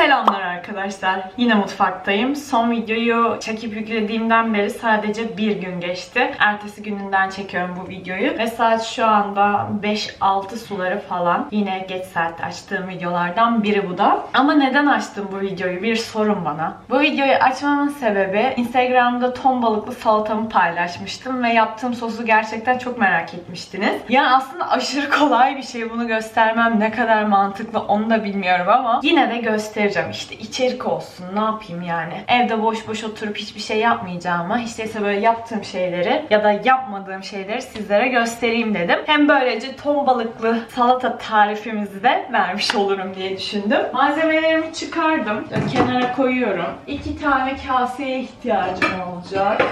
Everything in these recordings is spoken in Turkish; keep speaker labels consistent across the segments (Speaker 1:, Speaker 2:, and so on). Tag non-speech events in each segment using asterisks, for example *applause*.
Speaker 1: 太浪漫了。Arkadaşlar. Yine mutfaktayım. Son videoyu çekip yüklediğimden beri sadece bir gün geçti. Ertesi gününden çekiyorum bu videoyu. Ve saat şu anda 5-6 suları falan. Yine geç saatte açtığım videolardan biri bu da. Ama neden açtım bu videoyu? Bir sorun bana. Bu videoyu açmamın sebebi Instagram'da ton balıklı salatamı paylaşmıştım ve yaptığım sosu gerçekten çok merak etmiştiniz. Yani aslında aşırı kolay bir şey. Bunu göstermem ne kadar mantıklı onu da bilmiyorum ama yine de göstereceğim. İşte içerik olsun ne yapayım yani. Evde boş boş oturup hiçbir şey yapmayacağıma değilse böyle yaptığım şeyleri ya da yapmadığım şeyleri sizlere göstereyim dedim. Hem böylece ton balıklı salata tarifimizi de vermiş olurum diye düşündüm. Malzemelerimi çıkardım. Kenara koyuyorum. İki tane kaseye ihtiyacım olacak.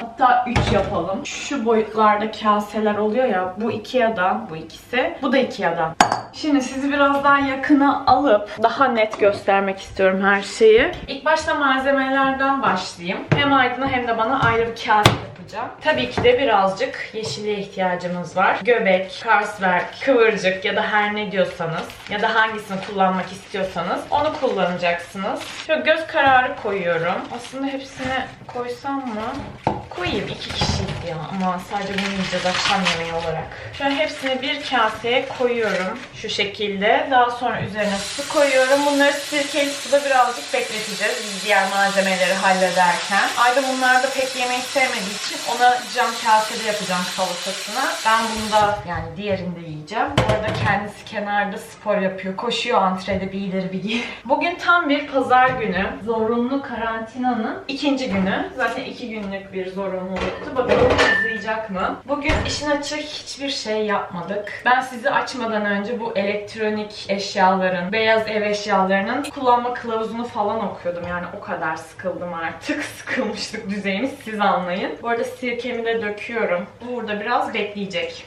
Speaker 1: Hatta 3 yapalım. Şu boyutlarda kaseler oluyor ya. Bu Ikea'dan bu ikisi. Bu da Ikea'dan. Şimdi sizi biraz daha yakına alıp daha net göstermek istiyorum her şeyi. İlk başta malzemelerden başlayayım. Hem Aydın'a hem de bana ayrı bir kase yapacağım. Tabii ki de birazcık yeşilliğe ihtiyacımız var. Göbek, karsberg, kıvırcık ya da her ne diyorsanız ya da hangisini kullanmak istiyorsanız onu kullanacaksınız. Şöyle göz kararı koyuyorum. Aslında hepsini koysam mı? Koyayım iki kişiyiz ya ama sadece bunu yiyeceğiz akşam yemeği olarak. Şöyle hepsini bir kaseye koyuyorum şu şekilde. Daha sonra üzerine su koyuyorum. Bunları sirkeli suda birazcık bekleteceğiz diğer malzemeleri hallederken. Ayda bunlar da pek yemeği sevmediği için ona cam kasede yapacağım salatasını. Ben bunda yani diğerinde yiyeceğim. Bu arada kendisi kenarda spor yapıyor. Koşuyor antrede bir ileri bir geri. Bugün tam bir pazar günü. Zorunlu karantinanın ikinci günü. Zaten iki günlük bir zorunluluktu. Bakalım uzayacak mı? Bugün işin açığı hiçbir şey yapmadık. Ben sizi açmadan önce bu elektronik eşyaların, beyaz ev eşyalarının kullanma kılavuzunu falan okuyordum. Yani o kadar sıkıldım artık. *laughs* Sıkılmışlık düzeyimiz siz anlayın. Bu arada sirkemi de döküyorum. Bu Burada biraz bekleyecek.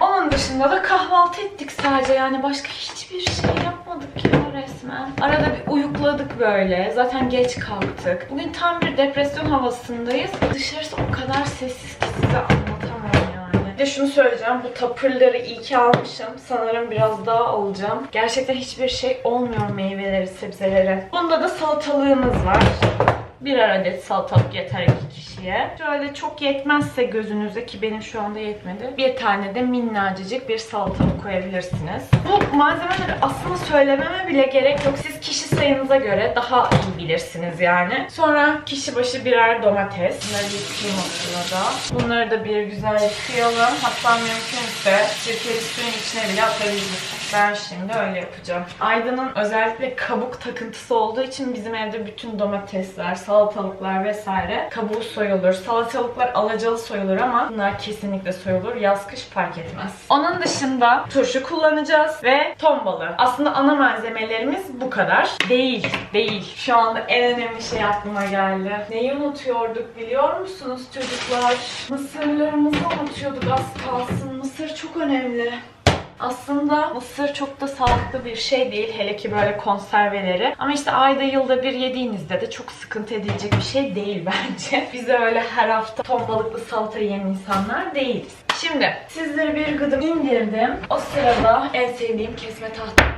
Speaker 1: Onun dışında da kahvaltı ettik sadece yani başka hiçbir şey yapmadık ya resmen. Arada bir uyukladık böyle. Zaten geç kalktık. Bugün tam bir depresyon havasındayız. Dışarısı o kadar sessiz ki size anlatamam yani. Bir de şunu söyleyeceğim. Bu tapırları iyi ki almışım. Sanırım biraz daha alacağım. Gerçekten hiçbir şey olmuyor meyveleri, sebzelere. Bunda da salatalığımız var. Birer adet salatalık yeter iki kişiye. Şöyle çok yetmezse gözünüze ki benim şu anda yetmedi. Bir tane de minnacıcık bir salatalık koyabilirsiniz. Bu malzemeleri aslında söylememe bile gerek yok. Siz kişi sayınıza göre daha iyi bilirsiniz yani. Sonra kişi başı birer domates. Bunları yıkayayım o sırada. Bunları da bir güzel yıkayalım. Hatta mümkünse sirkeli suyun içine bile atabiliriz. Ben şimdi öyle yapacağım. Aydın'ın özellikle kabuk takıntısı olduğu için bizim evde bütün domatesler, salatalıklar vesaire kabuğu soyulur. Salatalıklar alacalı soyulur ama bunlar kesinlikle soyulur. Yaz kış fark etmez. Onun dışında turşu kullanacağız ve ton balığı. Aslında ana malzemelerimiz bu kadar. Değil, değil. Şu anda en önemli şey aklıma geldi. Neyi unutuyorduk biliyor musunuz çocuklar? Mısırlarımızı unutuyorduk az kalsın. Mısır çok önemli. Aslında mısır çok da sağlıklı bir şey değil. Hele ki böyle konserveleri. Ama işte ayda yılda bir yediğinizde de çok sıkıntı edilecek bir şey değil *laughs* bence. Biz öyle her hafta ton balıklı salata yiyen insanlar değiliz. Şimdi sizlere bir gıdım indirdim. O sırada en sevdiğim kesme tahtamı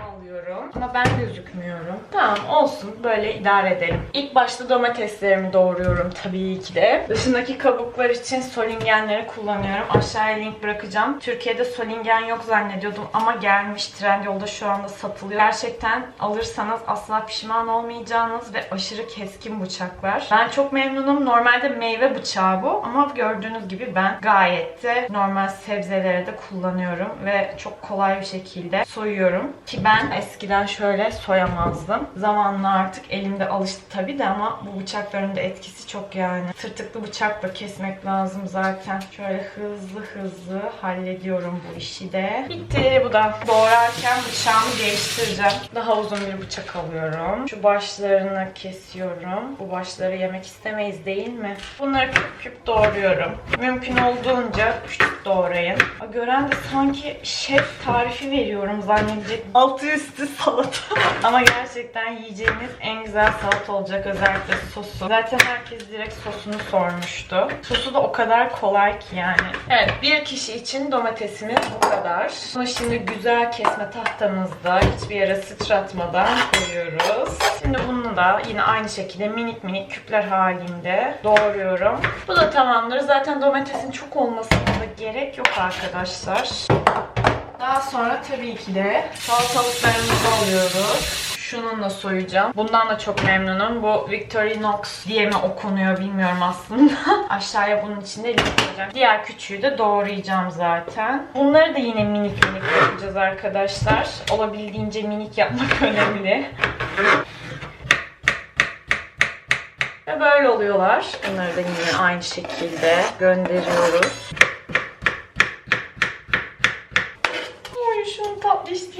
Speaker 1: alıyorum. Ama ben gözükmüyorum. Tamam olsun. Böyle idare edelim. İlk başta domateslerimi doğruyorum tabii ki de. Dışındaki kabuklar için solingenleri kullanıyorum. Aşağıya link bırakacağım. Türkiye'de solingen yok zannediyordum ama gelmiş. Trendyol'da şu anda satılıyor. Gerçekten alırsanız asla pişman olmayacağınız ve aşırı keskin bıçaklar. Ben çok memnunum. Normalde meyve bıçağı bu ama gördüğünüz gibi ben gayet de normal sebzelere de kullanıyorum ve çok kolay bir şekilde soyuyorum. Ki ben eskiden şöyle soyamazdım. Zamanla artık elimde alıştı tabii de ama bu bıçakların da etkisi çok yani. Tırtıklı bıçakla kesmek lazım zaten. Şöyle hızlı hızlı hallediyorum bu işi de. Bitti bu da. Doğrarken bıçağımı değiştireceğim. Daha uzun bir bıçak alıyorum. Şu başlarını kesiyorum. Bu başları yemek istemeyiz değil mi? Bunları küp küp doğruyorum. Mümkün olduğunca küçük doğrayın. Gören de sanki şef tarifi veriyorum zannedecek. Altı üstü domatessiz salata. *laughs* Ama gerçekten yiyeceğiniz en güzel salata olacak özellikle sosu. Zaten herkes direkt sosunu sormuştu. Sosu da o kadar kolay ki yani. Evet bir kişi için domatesimiz bu kadar. Bunu şimdi güzel kesme tahtamızda hiçbir yere sıçratmadan koyuyoruz. Şimdi bunu da yine aynı şekilde minik minik küpler halinde doğruyorum. Bu da tamamdır. Zaten domatesin çok olmasına da gerek yok arkadaşlar. Daha sonra tabii ki de salatalıklarımızı alıyoruz. Şununla soyacağım. Bundan da çok memnunum. Bu Victorinox diye mi okunuyor bilmiyorum aslında. *laughs* Aşağıya bunun içinde link. Diğer küçüğü de doğrayacağım zaten. Bunları da yine minik minik yapacağız arkadaşlar. Olabildiğince minik yapmak *laughs* önemli. Ve böyle oluyorlar. Bunları da yine aynı şekilde gönderiyoruz. Ay şunun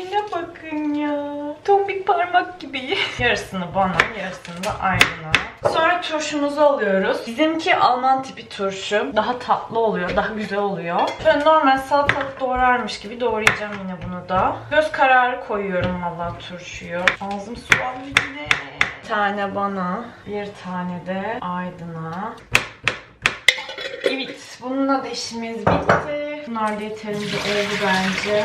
Speaker 1: tatlışlığına bakın ya. Tombik parmak gibi. Yarısını bana, yarısını da Aydın'a. Sonra turşumuzu alıyoruz. Bizimki Alman tipi turşu. Daha tatlı oluyor, daha güzel oluyor. Böyle normal salatalık doğrarmış gibi doğrayacağım yine bunu da. Göz kararı koyuyorum valla turşuyu. Ağzım sulandı yine. Bir tane bana, bir tane de Aydın'a. Evet, bununla da işimiz bitti. Bunlar da yeterince oldu bence.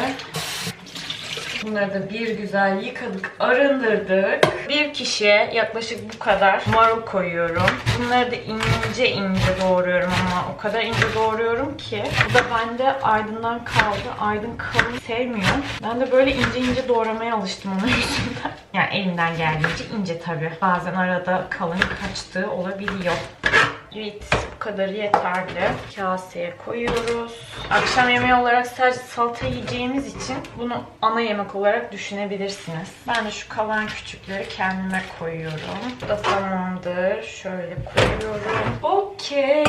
Speaker 1: Bunları da bir güzel yıkadık, arındırdık. Bir kişiye yaklaşık bu kadar marul koyuyorum. Bunları da ince ince doğruyorum ama o kadar ince doğruyorum ki. Bu da bende Aydın'dan kaldı. Aydın kalın sevmiyor. Ben de böyle ince ince doğramaya alıştım onun *laughs* yüzünden. Yani elimden geldiğince ince tabii. Bazen arada kalın kaçtığı olabiliyor. Evet, bu kadarı yeterli. Kaseye koyuyoruz. Akşam yemeği olarak sadece salata yiyeceğimiz için bunu ana yemek olarak düşünebilirsiniz. Ben de şu kalan küçükleri kendime koyuyorum. Bu da tamamdır. Şöyle koyuyorum. Okey.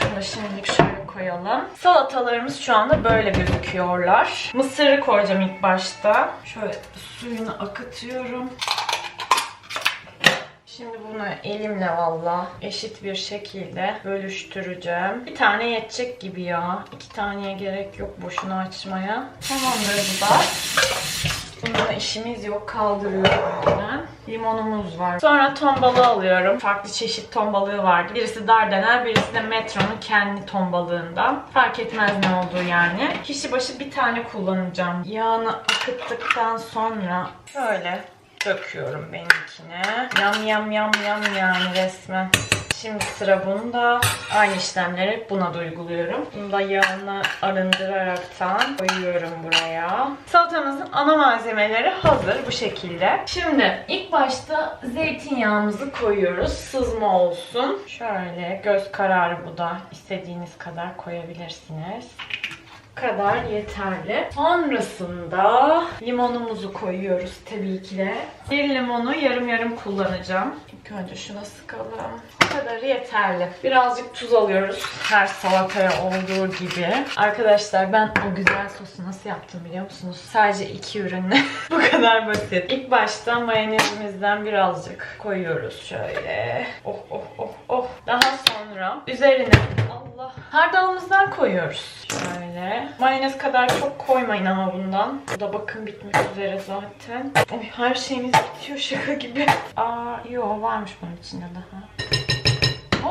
Speaker 1: Bunu da şimdilik şöyle koyalım. Salatalarımız şu anda böyle gözüküyorlar. Mısırı koyacağım ilk başta. Şöyle suyunu akıtıyorum. Şimdi bunu elimle valla eşit bir şekilde bölüştüreceğim. Bir tane yetecek gibi ya. İki taneye gerek yok boşuna açmaya. Tamamdır bu da. Bununla işimiz yok kaldırıyorum önden. Limonumuz var. Sonra ton balığı alıyorum. Farklı çeşit ton balığı vardı. Birisi Dardanel, birisi de Metro'nun kendi ton balığından. Fark etmez ne olduğu yani. Kişi başı bir tane kullanacağım. Yağını akıttıktan sonra şöyle döküyorum benimkine. Yam yam yam yam yani resmen. Şimdi sıra bunda. Aynı işlemleri buna da uyguluyorum. Bunu da yağını arındıraraktan koyuyorum buraya. Salatamızın ana malzemeleri hazır bu şekilde. Şimdi ilk başta zeytinyağımızı koyuyoruz. Sızma olsun. Şöyle göz kararı bu da. istediğiniz kadar koyabilirsiniz kadar yeterli. Sonrasında limonumuzu koyuyoruz tabii ki de. Bir limonu yarım yarım kullanacağım. İlk önce şuna sıkalım. Bu kadarı yeterli. Birazcık tuz alıyoruz. Her salataya olduğu gibi. Arkadaşlar ben o güzel sosu nasıl yaptım biliyor musunuz? Sadece iki ürünle. *laughs* Bu kadar basit. İlk başta mayonezimizden birazcık koyuyoruz şöyle. Oh oh oh oh. Daha sonra üzerine hardalımızdan koyuyoruz. Şöyle. Mayonez kadar çok koymayın ama bundan. Bu da bakın bitmek üzere zaten. Oy, her şeyimiz bitiyor şaka gibi. Aa yok varmış bunun içinde daha.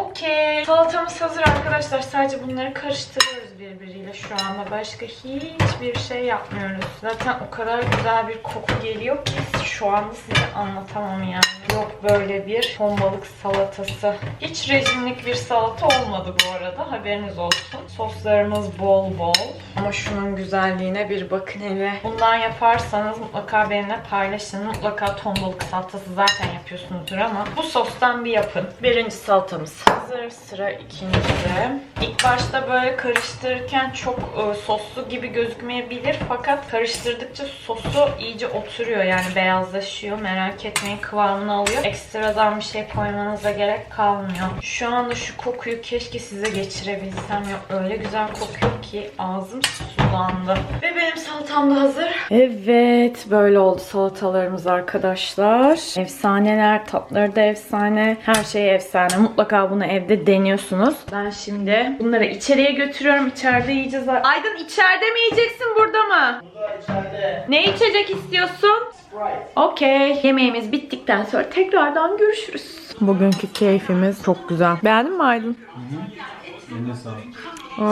Speaker 1: Okey. Salatamız hazır arkadaşlar. Sadece bunları karıştırıyoruz birbiriyle şu anda. Başka hiçbir şey yapmıyoruz. Zaten o kadar güzel bir koku geliyor ki şu anda size anlatamam yani. Yok böyle bir ton balık salatası. Hiç rejimlik bir salata olmadı bu arada. Haberiniz olsun. Soslarımız bol bol. Ama şunun güzelliğine bir bakın hele. Bundan yaparsanız mutlaka benimle paylaşın. Mutlaka ton balık salatası zaten yapıyorsunuzdur ama bu sostan bir yapın. Birinci salatamız hazır. Sıra ikincide. İlk başta böyle karıştırırken çok e, soslu gibi gözükmeyebilir fakat karıştırdıkça sosu iyice oturuyor yani beyazlaşıyor. Merak etmeyin kıvamını alıyor. Ekstradan bir şey koymanıza gerek kalmıyor. Şu anda şu kokuyu keşke size geçirebilsem ya öyle güzel kokuyor ki ağzım sulandı. Ve benim salatam da hazır. Evet böyle oldu salatalarımız arkadaşlar. Efsaneler, tatları da efsane. Her şey efsane. Mutlaka bunu evde deniyorsunuz. Ben şimdi bunları içeriye götürüyorum. İçeride yiyeceğiz. Aydın içeride mi yiyeceksin burada mı?
Speaker 2: Burada içeride
Speaker 1: Ne içecek istiyorsun? Okey. Yemeğimiz bittikten sonra tekrardan görüşürüz. Bugünkü keyfimiz çok güzel. Beğendin mi Aydın?
Speaker 2: Eline sağlık.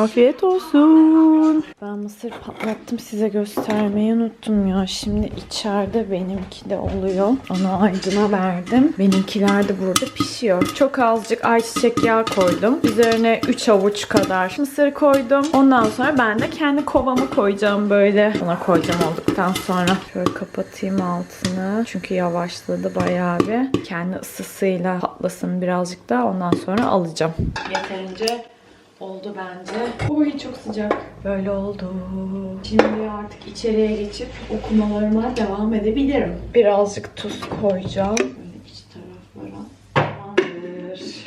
Speaker 1: Afiyet olsun. Mısır patlattım size göstermeyi unuttum ya. Şimdi içeride benimki de oluyor. Onu Aydın'a verdim. Benimkiler de burada pişiyor. Çok azıcık ayçiçek yağı koydum. Üzerine 3 avuç kadar mısır koydum. Ondan sonra ben de kendi kovamı koyacağım böyle. Ona koyacağım olduktan sonra. Şöyle kapatayım altını. Çünkü yavaşladı bayağı bir. Kendi ısısıyla patlasın birazcık daha. Ondan sonra alacağım. Yeterince oldu bence. Oy çok sıcak. Böyle oldu. Şimdi artık içeriye geçip okumalarıma devam edebilirim. Birazcık tuz koyacağım. Böyle iç taraflara. Tamamdır.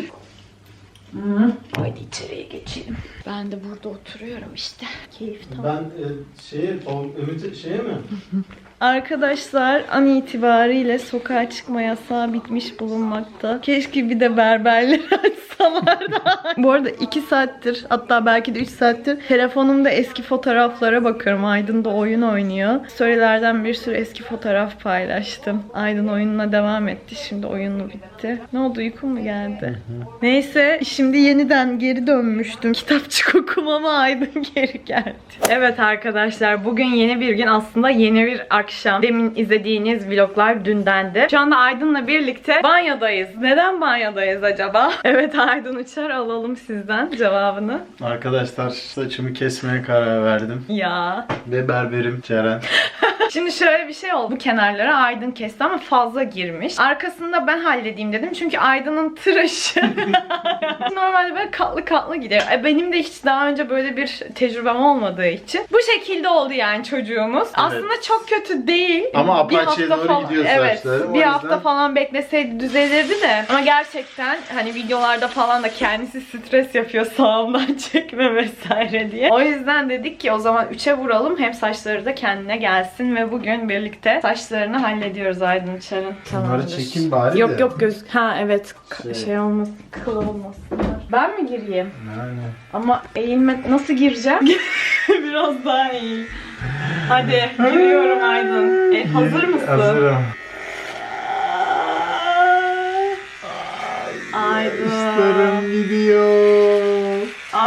Speaker 1: Hı. Haydi içeriye geçelim. Ben de burada oturuyorum işte. Keyif tamam.
Speaker 2: Ben e, şeye, o Ümit şeye mi? *laughs*
Speaker 1: Arkadaşlar an itibariyle sokağa çıkma yasağı bitmiş bulunmakta. Keşke bir de berberleri *laughs* açsalardı. Bu arada 2 saattir hatta belki de 3 saattir telefonumda eski fotoğraflara bakıyorum. Aydın da oyun oynuyor. Storylerden bir sürü eski fotoğraf paylaştım. Aydın oyununa devam etti. Şimdi oyunu bitti. Ne oldu uykun mu geldi? Neyse şimdi yeniden geri dönmüştüm. Kitapçık *laughs* okumama Aydın geri geldi. Evet arkadaşlar bugün yeni bir gün aslında yeni bir akşam. Demin izlediğiniz vloglar dündendi. Şu anda Aydın'la birlikte banyodayız. Neden banyodayız acaba? *laughs* Evet Aydın Uçar alalım sizden cevabını.
Speaker 2: Arkadaşlar saçımı kesmeye karar verdim.
Speaker 1: Ya.
Speaker 2: Ve berberim Ceren. *laughs*
Speaker 1: Şimdi şöyle bir şey oldu. Bu kenarlara Aydın kesti ama fazla girmiş. Arkasında ben halledeyim dedim. Çünkü Aydın'ın tıraşı normalde böyle katlı katlı gidiyor. E benim de hiç daha önce böyle bir tecrübem olmadığı için. Bu şekilde oldu yani çocuğumuz. Aslında çok kötü değil.
Speaker 2: Ama
Speaker 1: hafta
Speaker 2: doğru
Speaker 1: falan-
Speaker 2: gidiyor
Speaker 1: evet,
Speaker 2: saçları.
Speaker 1: Bir
Speaker 2: yüzden-
Speaker 1: hafta falan bekleseydi düzelirdi de. Ama gerçekten hani videolarda falan da kendisi stres yapıyor sağımdan *laughs* çekme vesaire diye. O yüzden dedik ki o zaman 3'e vuralım hem saçları da kendine gelsin ve bugün birlikte saçlarını hallediyoruz Aydın Uçar'ın.
Speaker 2: Bunları çekeyim bari
Speaker 1: Yok
Speaker 2: de.
Speaker 1: yok göz ha evet
Speaker 2: Şey.
Speaker 1: şey, olmasın kıl olmasın. Ben mi gireyim?
Speaker 2: Yani.
Speaker 1: Ama eğilme nasıl gireceğim? *laughs* Biraz daha eğil. Hadi giriyorum Aydın. E, hazır mısın?
Speaker 2: Hazırım.
Speaker 1: Aydın.
Speaker 2: Saçlarım gidiyor.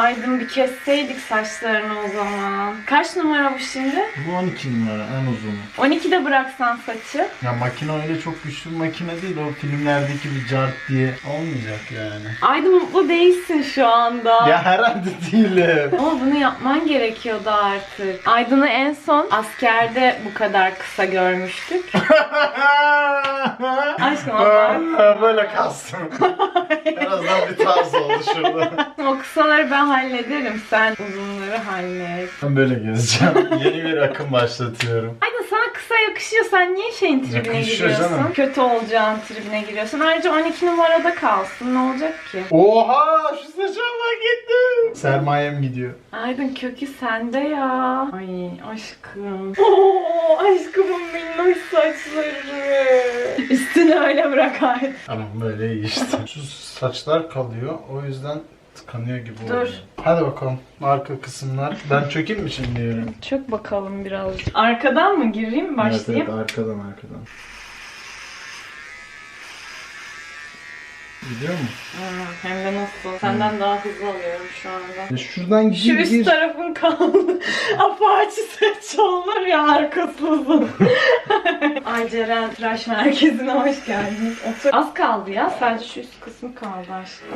Speaker 1: Aydın bir kesseydik saçlarını o zaman. Kaç numara bu şimdi?
Speaker 2: Bu 12 numara en uzun.
Speaker 1: 12'de bıraksan saçı.
Speaker 2: Ya makine öyle çok güçlü bir makine değil. O filmlerdeki bir cart diye olmayacak yani.
Speaker 1: Aydın mutlu değilsin şu anda.
Speaker 2: Ya herhalde değilim.
Speaker 1: Ama bunu yapman gerekiyordu artık. Aydın'ı en son askerde bu kadar kısa görmüştük. *laughs* Aşkım abart.
Speaker 2: Böyle kalsın. en azından bir tarz oldu şurada.
Speaker 1: O kısaları ben hallederim. Sen uzunları hallet.
Speaker 2: Ben böyle gezeceğim. *laughs* Yeni bir akım başlatıyorum.
Speaker 1: Aydın sana kısa yakışıyor. Sen niye şeyin tribine
Speaker 2: Yakışıyor
Speaker 1: giriyorsun?
Speaker 2: canım.
Speaker 1: Kötü olacağın tribine giriyorsun. Ayrıca 12 numarada kalsın. Ne olacak ki?
Speaker 2: Oha şu saçıma gitti. Sermayem gidiyor.
Speaker 1: Aydın kökü sende ya. Ay aşkım. Oo, aşkımın minnoş saçları. Üstünü öyle bırak Aydın.
Speaker 2: Tamam böyle iyi işte. Şu saçlar kalıyor o yüzden tıkanıyor gibi
Speaker 1: Dur.
Speaker 2: oluyor. Hadi bakalım arka kısımlar. Ben çökeyim mi şimdi yere?
Speaker 1: Çok bakalım birazcık. Arkadan mı gireyim başlayayım?
Speaker 2: Evet, evet arkadan arkadan. Gidiyor mu?
Speaker 1: Hmm, hem de nasıl? Senden daha hızlı alıyorum şu anda.
Speaker 2: Ya şuradan
Speaker 1: Şu
Speaker 2: gir
Speaker 1: üst
Speaker 2: gir.
Speaker 1: tarafın kaldı. *laughs* Apache saç olur ya arkası uzun. *laughs* Ay Ceren tıraş merkezine hoş geldiniz. Otur. Az kaldı ya. Sadece şu üst kısmı kaldı aşkım.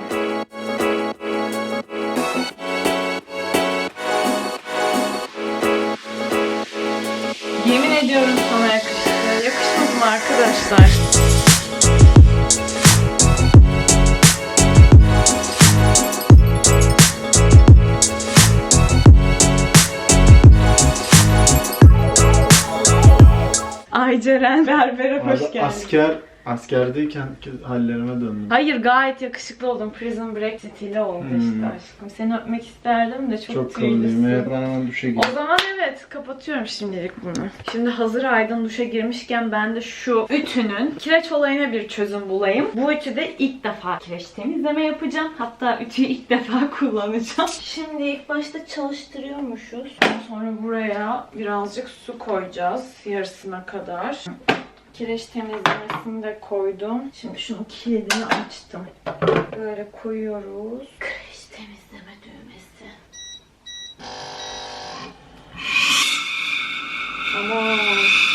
Speaker 1: Yemin ediyorum sana yakıştı. Yakışmadı mı arkadaşlar? Ay Ceren berbere hoş geldin.
Speaker 2: Asker askerdeyken hallerime döndüm.
Speaker 1: Hayır gayet yakışıklı oldun. Prison Break stili oldu
Speaker 2: Hmm.
Speaker 1: işte aşkım. Seni öpmek isterdim de çok,
Speaker 2: Çok
Speaker 1: tüylüsün.
Speaker 2: Evet, ben hemen duşa
Speaker 1: O
Speaker 2: gireyim.
Speaker 1: zaman evet kapatıyorum şimdilik bunu. Şimdi hazır Aydın duşa girmişken ben de şu ütünün kireç olayına bir çözüm bulayım. Bu ütüde ilk defa kireç temizleme yapacağım. Hatta ütüyü ilk defa *laughs* kullanacağım. Şimdi ilk başta çalıştırıyormuşuz. Sonra buraya birazcık su koyacağız yarısına kadar. Kireç temizlemesini de koydum. Şimdi şunun kilidini açtım. Böyle koyuyoruz. Kireç temizleme düğmesi. Aman.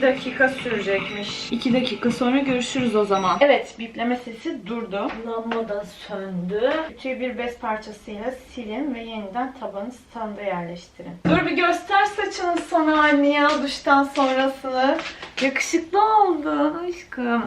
Speaker 1: 2 dakika sürecekmiş. 2 dakika sonra görüşürüz o zaman. Evet, bipleme sesi durdu. Lamba da söndü. Ütüyü bir bez parçasıyla silin ve yeniden tabanı standa yerleştirin. Dur bir göster saçını sana anne ya duştan sonrasını. Yakışıklı oldu aşkım.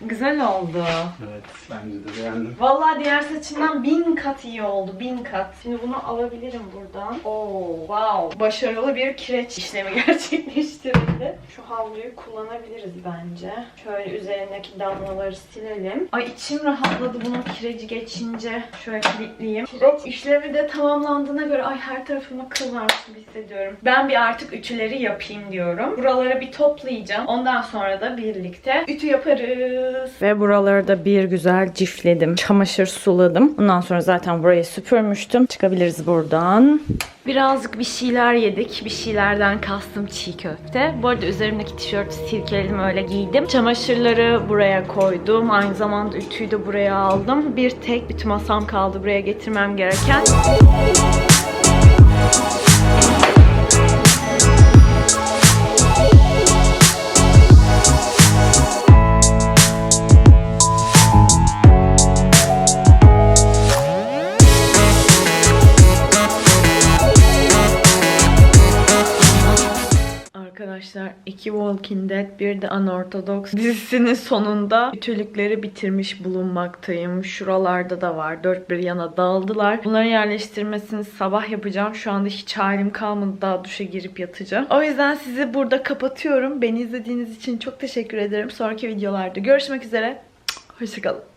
Speaker 1: Güzel oldu.
Speaker 2: Evet bence de beğendim.
Speaker 1: Vallahi diğer saçından bin kat iyi oldu. Bin kat. Şimdi bunu alabilirim buradan. Oo, wow. Başarılı bir kireç işlemi *laughs* gerçekleştirildi. Şu havluyu kullanabiliriz bence. Şöyle üzerindeki damlaları silelim. Ay içim rahatladı bunun kireci geçince. Şöyle kilitleyeyim. Kireç işlemi de tamamlandığına göre ay her tarafıma kıl varmış gibi hissediyorum. Ben bir artık ütüleri yapayım diyorum. Buraları bir toplayacağım. Ondan sonra da birlikte ütü yaparız. Ve buraları da bir güzel cifledim. Çamaşır suladım. Ondan sonra zaten burayı süpürmüştüm. Çıkabiliriz buradan. Birazcık bir şeyler yedik. Bir şeylerden kastım çiğ köfte. Bu arada üzerimdeki tişörtü silkeledim öyle giydim. Çamaşırları buraya koydum. Aynı zamanda ütüyü de buraya aldım. Bir tek ütü masam kaldı buraya getirmem gereken. Arkadaşlar iki Walking Dead bir de Unorthodox dizisinin sonunda ütülükleri bitirmiş bulunmaktayım. Şuralarda da var. Dört bir yana dağıldılar. Bunların yerleştirmesini sabah yapacağım. Şu anda hiç halim kalmadı. Daha duşa girip yatacağım. O yüzden sizi burada kapatıyorum. Beni izlediğiniz için çok teşekkür ederim. Sonraki videolarda görüşmek üzere. Hoşçakalın.